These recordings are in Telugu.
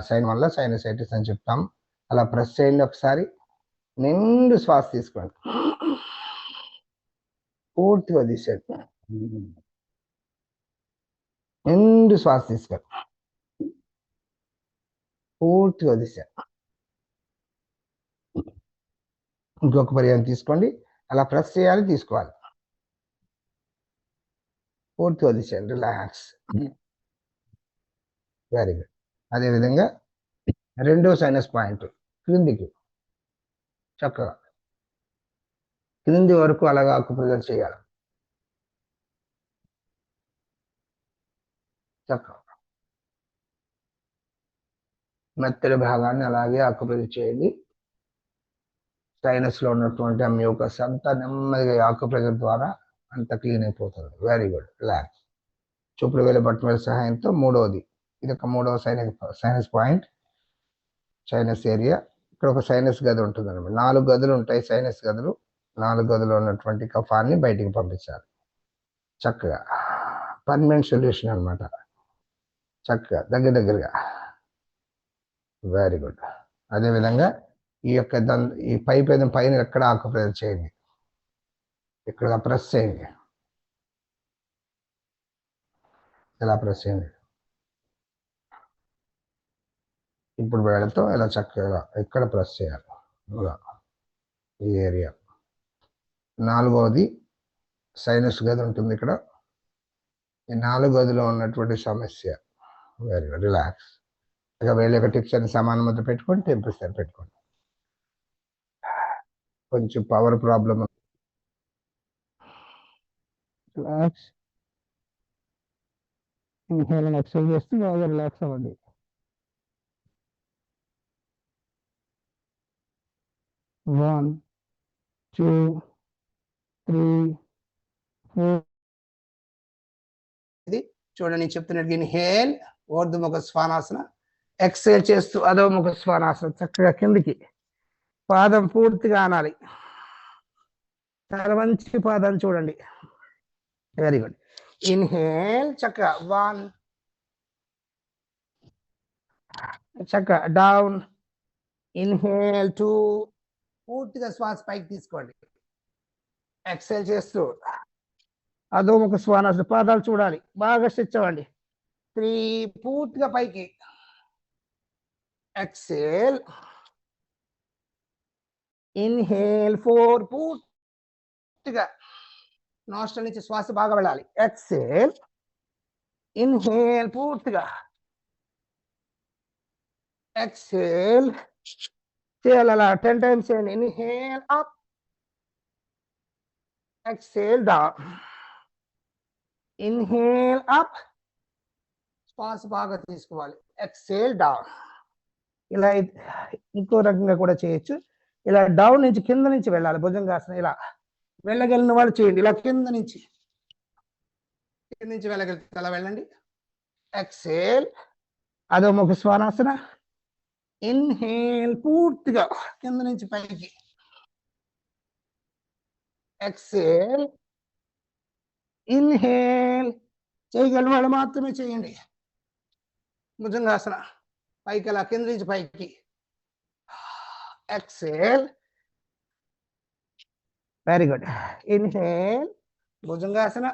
సైన్ వల్ల సైనసైటిస్ అని చెప్తాం. అలా ప్రెస్ చేయండి ఒకసారి. నిండు శ్వాస తీసుకోండి. పూర్తిగా తీసేయండి. నిండు శ్వాస తీసుకోండి. పూర్తిగా తీసేయండి. ఇంకొక పర్యాయం తీసుకోండి. అలా ప్రెస్ చేయాలి తీసుకోవాలి. పూర్తిగా తీసేయండి. రిలాక్స్. వెరీ గుడ్ అదేవిధంగా రెండో సైనస్ పాయింట్ క్రిందికి. చక్కగా. క్రింది వరకు అలాగా ఆకుప్రెజర్ చేయాలి. చక్కగా. మెత్తడి భాగాన్ని అలాగే ఆకుప్రెజర్ చేయండి. సైనస్లో ఉన్నటువంటి ఆ మ్యూకస్ అంతా నెమ్మదిగా ఆకుప్రెజర్ ద్వారా అంత క్లీన్ అయిపోతుంది. వెరీ గుడ్ రిలాక్స్ చూపుడు వేల బట్టల సహాయంతో మూడవది ఇది ఒక మూడవ sinus sinus point sinus area ఇక్కడ ఒక సైనస్ గది ఉంటుంది అనమాట నాలుగు గదులు ఉంటాయి. సైనస్ గదులు. నాలుగు గదులు ఉన్నటువంటి కఫాన్ని బయటికి పంపించాలి. చక్కగా. పర్మనెంట్ సొల్యూషన్ అనమాట చక్కగా. దగ్గర దగ్గరగా. వెరీ గుడ్ అదేవిధంగా ఈ యొక్క దం ఈ పై ఏదైనా పైన ఎక్కడ ఆకుప్రెస్ చేయండి. ఇక్కడ ప్రెస్ చేయండి. ఇలా ప్రెస్ చేయండి? ఇప్పుడు వేళతో ఇలా చక్కగా ఇక్కడ ప్రెస్ చేయాలి. ఇలా ఈ ఏరియా నాలుగవది సైనస్ గది ఉంటుంది ఇక్కడ. ఈ నాలుగు గదిలో ఉన్నటువంటి సమస్య. వెరీ గుడ్ రిలాక్స్ ఇక వేళ యొక్క టిప్స్ అని సమాన మధ్య పెట్టుకొని టెంపరేచర్ పెట్టుకోండి. కొంచెం పవర్ ప్రాబ్లం రిలాక్స్ ఇన్హేల్ చేస్తూ బాగా రిలాక్స్ అవ్వండి. One two three four. చూడండి నేను చెప్తున్నట్టు ఇన్హేల్ ఊర్ధముఖ శ్వానాసన ఎక్సైల్ చేస్తూ అదో ముఖ శ్వానాసన చక్కగా కిందికి. పాదం పూర్తిగా అనాలి. తల మంచి పాదం చూడండి. వెరీ గుడ్ ఇన్హేల్ చక్కగా వన్. చక్కగా డౌన్ ఇన్హేల్ టూ పూర్తిగా శ్వాస పైకి తీసుకోండి. ఎక్సైల్ చేస్తూ. అధోముఖ శ్వాస పాదాలు చూడాలి. బాగా స్ట్రెచ్ అవ్వండి. త్రీ పూర్తిగా పైకి. ఎక్సేల్. ఇన్హేల్ ఫోర్ పూర్తిగా. నాస్టల్ నుంచి శ్వాస బాగా వెళ్ళాలి. ఎక్సేల్. ఇన్హేల్ పూర్తిగా. ఎక్సేల్. చేయాలి అలా టెన్ టైమ్స్ చేయండి. Inhale up exhale down inhale up శ్వాస బాగా తీసుకోవాలి. ఎక్సేల్ డౌన్ ఇలా ఇంకో రకంగా కూడా చేయొచ్చు. ఇలా డౌన్ నుంచి కింద నుంచి వెళ్ళాలి. భుజంగాసనం ఇలా. వెళ్ళగలిగిన వాళ్ళు చేయండి. ఇలా కింద నుంచి. కింద నుంచి వెళ్ళగలిగితే అలా వెళ్ళండి. ఎక్సేల్ అదో ముఖ స్వానాసన ఇన్హేల్ పూర్తిగా కింద నుంచి పైకి. Exhale inhale. చేయగలిగిన వాళ్ళు మాత్రమే చేయండి. భుజంగాసన పైకి అలా కింద నుంచి పైకి. Exhale. Very good inhale. Bhujangasana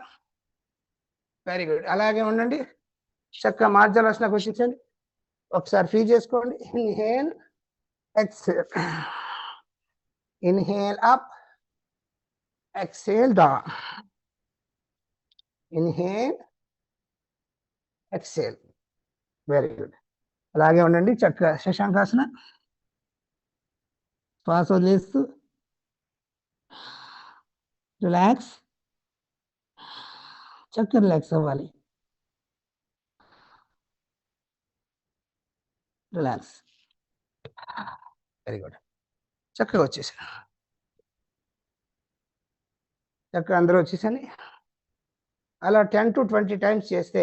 very good అలాగే ఉండండి. చక్కగా మార్జలాసనకు వచ్చేసండి ఒకసారి ఫ్రీ చేసుకోండి. Inhale exhale inhale up exhale down inhale exhale very good అలాగే ఉండండి. చక్కగా శశాంకాసన. శ్వాస వదిలేస్తూ. రిలాక్స్ చక్కగా రిలాక్స్ అవ్వాలి. రిలాక్స్ వెరీ గుడ్ చక్కగా వచ్చేసాను చక్కగా అందరూ వచ్చేసాను అలా టెన్ టు ట్వంటీ టైమ్స్ చేస్తే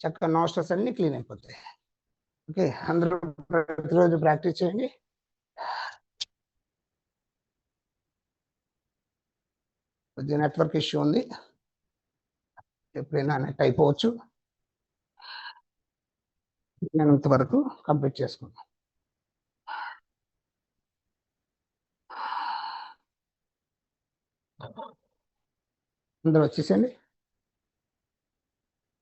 చక్కగా నాస్టల్స్ అన్నీ క్లీన్ అయిపోతాయి. ఓకే అందరూ ప్రతిరోజు ప్రాక్టీస్ చేయండి. కొద్దిగా నెట్వర్క్ ఇష్యూ ఉంది. ఎప్పుడైనా నెట్ అయిపోవచ్చు. వీలైనంత వరకు కంప్లీట్ చేసుకున్నాం అందరూ వచ్చేసేయండి.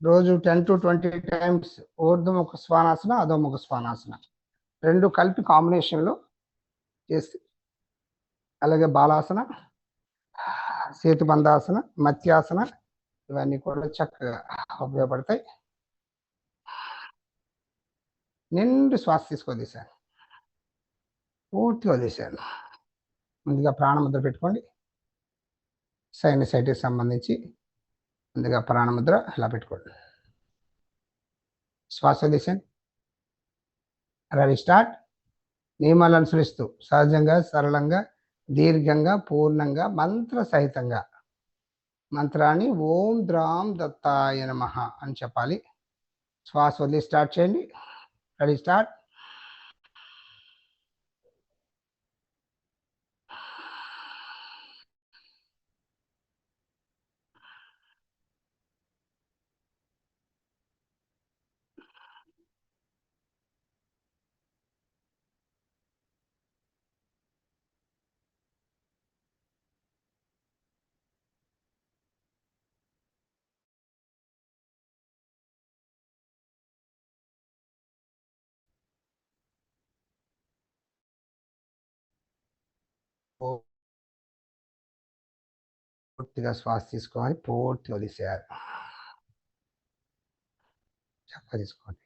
రోజు ten to twenty times urdhvamukha svanasana adhomukha svanasana. రెండు కలిపి కాంబినేషన్లో చేసి అలాగే బాలాసన సేతుబంధాసన మత్యాసన ఇవన్నీ కూడా చక్కగా ఉపయోగపడతాయి. నిండు శ్వాస తీసుకోదీశాను. పూర్తిగా వదిలేశాను. ముందుగా ప్రాణముద్ర పెట్టుకోండి. సైనసైటిస్ సంబంధించి ముందుగా ప్రాణముద్ర ఇలా పెట్టుకోండి. శ్వాస వదిలేశాను. రవి స్టార్ట్. నియమాలను అనుసరిస్తూ సహజంగా సరళంగా దీర్ఘంగా పూర్ణంగా మంత్ర సహితంగా మంత్రాన్ని ఓం ద్రాం దత్తాయ నమ అని చెప్పాలి. శ్వాస వదిలి స్టార్ట్ చేయండి. రెడీ స్టార్ట్ పూర్తిగా శ్వాస తీసుకోవాలి పూర్తి వదిలేసేయాలి. చక్కగా తీసుకోండి.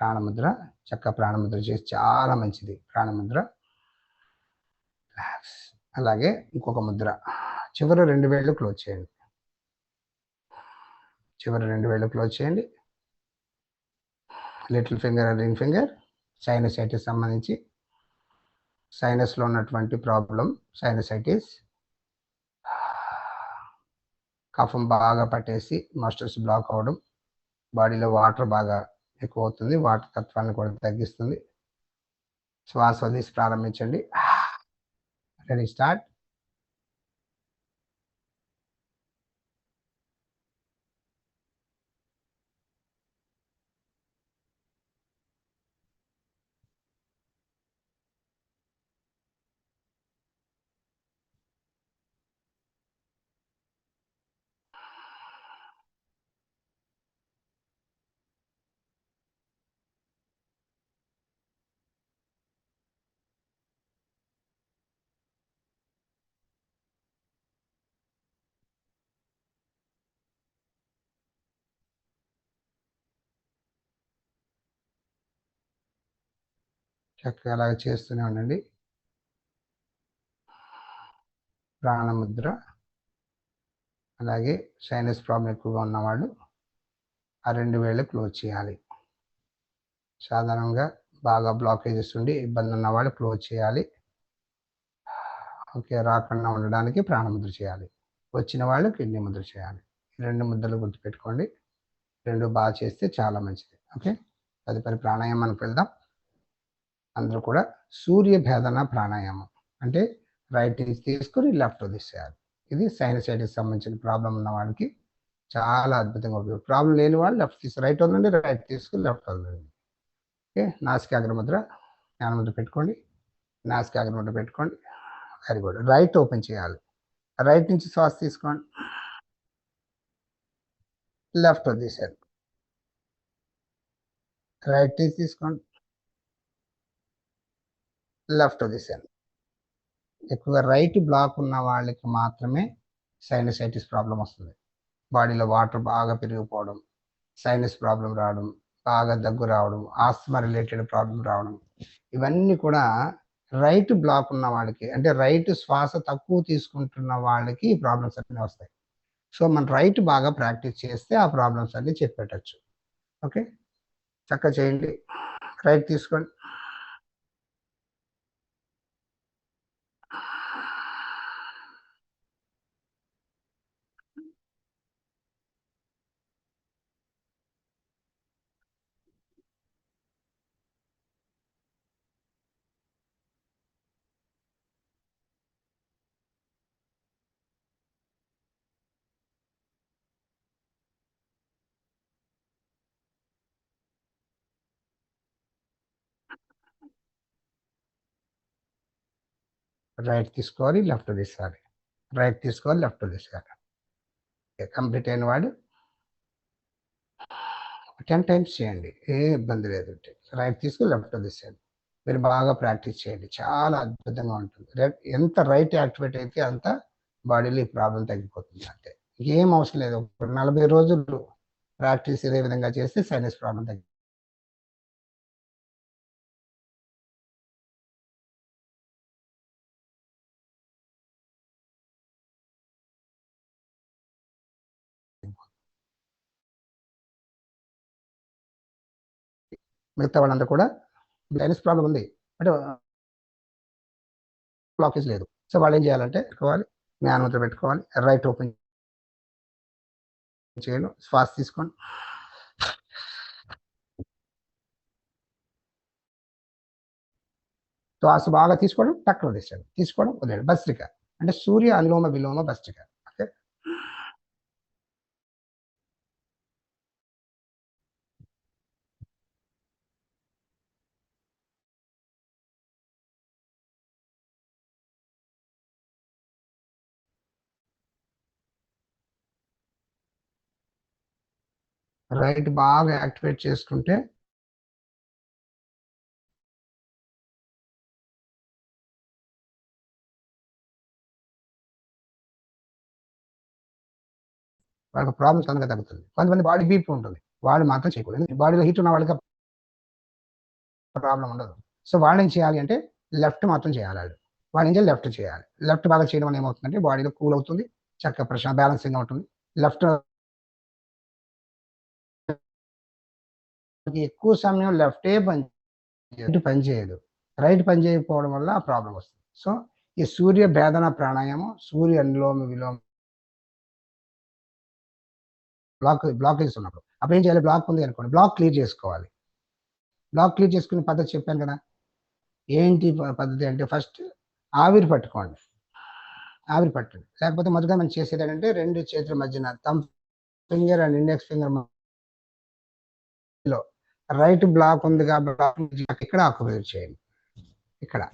ప్రాణముద్ర చక్క ప్రాణముద్ర చేసి చాలా మంచిది. ప్రాణముద్ర రిలాక్స్. అలాగే ఇంకొక ముద్ర. చివరి రెండు వేళ్ళు క్లోజ్ చేయండి. చివరి రెండు వేళ్ళు క్లోజ్ చేయండి. Little finger ring finger sinusitis సంబంధించి సైనస్లో ఉన్నటువంటి ప్రాబ్లం సైనసైటిస్ కఫం బాగా పట్టేసి మస్టర్స్ బ్లాక్ అవ్వడం బాడీలో వాటర్ బాగా ఎక్కువ అవుతుంది వాటర్ తత్వాన్ని కూడా తగ్గిస్తుంది. శ్వాస వదిలేసి ప్రారంభించండి. రెడీ స్టార్ట్ చక్కగా అలాగ చేస్తూనే ఉండండి. ప్రాణముద్ర. అలాగే సైనస్ ప్రాబ్లం ఎక్కువగా ఉన్నవాళ్ళు ఆ రెండు వేళ్ళు క్లోజ్ చేయాలి. సాధారణంగా బాగా బ్లాకేజెస్ ఉండి ఇబ్బంది ఉన్నవాళ్ళు క్లోజ్ చేయాలి. ఓకే రాకుండా ఉండడానికి ప్రాణముద్ర చేయాలి. వచ్చిన వాళ్ళు కిడ్నీ ముద్ర చేయాలి. ఈ రెండు ముద్రలు గుర్తుపెట్టుకోండి. రెండు బాగా చేస్తే చాలా మంచిది. ఓకే తదుపరి ప్రాణాయామానికి వెళ్దాం. అందరూ కూడా సూర్య భేదన ప్రాణాయామం. అంటే రైట్ తీసుకుని లెఫ్ట్ తీసేయాలి. ఇది సైనసైటిస్ సంబంధించిన ప్రాబ్లం ఉన్న వాళ్ళకి చాలా అద్భుతంగా ఉపయోగం. ప్రాబ్లం లేని వాళ్ళు లెఫ్ట్ తీసి రైట్ వదలండి రైట్ తీసుకుని లెఫ్ట్ వదలండి. ఓకే? నాసికాగ్రముద్ర జ్ఞానముద్ర పెట్టుకోండి. నాసికాగ్రముద్ర పెట్టుకోండి. వెరీ గుడ్ రైట్ ఓపెన్ చేయాలి. రైట్ నుంచి శ్వాస తీసుకోండి. లెఫ్ట్ వదిలేసారు రైట్ తీసుకోండి. లెఫ్ట్ ది సెల్ ఎక్కువగా రైట్ బ్లాక్ ఉన్న వాళ్ళకి మాత్రమే సైనసైటిస్ ప్రాబ్లం వస్తుంది. బాడీలో వాటర్ బాగా పెరిగిపోవడం సైనస్ ప్రాబ్లం రావడం బాగా దగ్గు రావడం ఆస్తమా రిలేటెడ్ ప్రాబ్లం రావడం ఇవన్నీ కూడా రైట్ బ్లాక్ ఉన్న వాళ్ళకి అంటే రైట్ శ్వాస తక్కువ తీసుకుంటున్న వాళ్ళకి ఈ ప్రాబ్లమ్స్ అన్నీ వస్తాయి. సో మనం రైట్ బాగా ప్రాక్టీస్ చేస్తే ఆ ప్రాబ్లమ్స్ అన్నీ చెప్పేటచ్చు. ఓకే? చక్కగా చేయండి. రైట్ తీసుకోండి. రైట్ తీసుకోవాలి లెఫ్ట్ తీసుకోవాలి. రైట్ తీసుకోవాలి లెఫ్ట్ తీసుకోవాలి. కంప్లీట్ అయిన వాడు టెన్ టైమ్స్ చేయండి ఏ ఇబ్బంది లేదు రైట్ తీసుకుని లెఫ్ట్ తీసేయండి మీరు బాగా ప్రాక్టీస్ చేయండి చాలా అద్భుతంగా ఉంటుంది. రైట్ ఎంత రైట్ యాక్టివేట్ అయితే అంత బాడీలో ఈ ప్రాబ్లం తగ్గిపోతుంది అంతే. ఏం అవసరం లేదు ఒక నలభై రోజులు ప్రాక్టీస్ ఇదే విధంగా చేస్తే సైనస్ ప్రాబ్లం తగ్గిపోతుంది మిగతా వాళ్ళందరూ కూడా సైనస్ ప్రాబ్లం ఉంది. అంటే బ్లాకేజ్ లేదు. సో వాళ్ళు ఏం చేయాలంటే పెట్టుకోవాలి. జ్ఞానవంతులు పెట్టుకోవాలి. రైట్ ఓపెన్ చేయను శ్వాస తీసుకోండి. శ్వాస బాగా తీసుకోవడం టక్కున వదిలేసాడు తీసుకోవడం వదిలేడు భస్త్రిక. అంటే సూర్య అనులోమ విలోమ భస్త్రిక ఓకే రైట్ బాగా యాక్టివేట్ చేసుకుంటే వాళ్ళకి ప్రాబ్లమ్స్ తొందరగా తగ్గుతుంది. కొంతమంది బాడీ బీపీ ఉంటుంది. వాళ్ళు మాత్రం చేయకూడదు. బాడీలో హీట్ ఉన్న వాళ్ళకి ప్రాబ్లం ఉండదు. సో వాళ్ళు ఏం చేయాలి అంటే లెఫ్ట్ మాత్రం చేయాలి వాళ్ళు. వాళ్ళు ఏం చేయాలి? లెఫ్ట్ చేయాలి. లెఫ్ట్ బాగా చేయడం వల్ల ఏమవుతుందంటే బాడీలో కూల్ అవుతుంది. చక్కగా ప్రశ్న బ్యాలెన్సింగ్ ఉంటుంది. లెఫ్ట్ ఎక్కువ సమయం లెఫ్టే పని రైట్ పని చేయదు. రైట్ పని చేయకపోవడం వల్ల ఆ ప్రాబ్లం వస్తుంది. సో ఈ సూర్య భేదన ప్రాణాయామం సూర్య అనులోమ విలోమ బ్లాక్ బ్లాకేజ్ ఉన్నప్పుడు. అప్పుడు ఏం చేయాలి? బ్లాక్ ఉంది అనుకోండి. బ్లాక్ క్లియర్ చేసుకోవాలి. బ్లాక్ క్లియర్ చేసుకునే పద్ధతి చెప్పాను కదా. ఏంటి పద్ధతి అంటే ఫస్ట్ ఆవిరి పట్టుకోండి. ఆవిరి పట్టండి. లేకపోతే మొదట మనం చేసేది ఏంటంటే రెండు చేతుల మధ్యన తమ్ ఫింగర్ అండ్ ఇండెక్స్ ఫింగర్లో రైట్ బ్లాక్ ఉంది కాబట్టి ఇక్కడ ఆక్యుపై చేయండి. ఇక్కడ.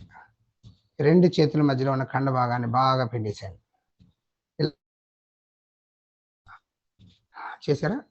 రెండు చేతుల మధ్యలో ఉన్న కండ భాగాన్ని బాగా పిండేసేయండి. చేశారా?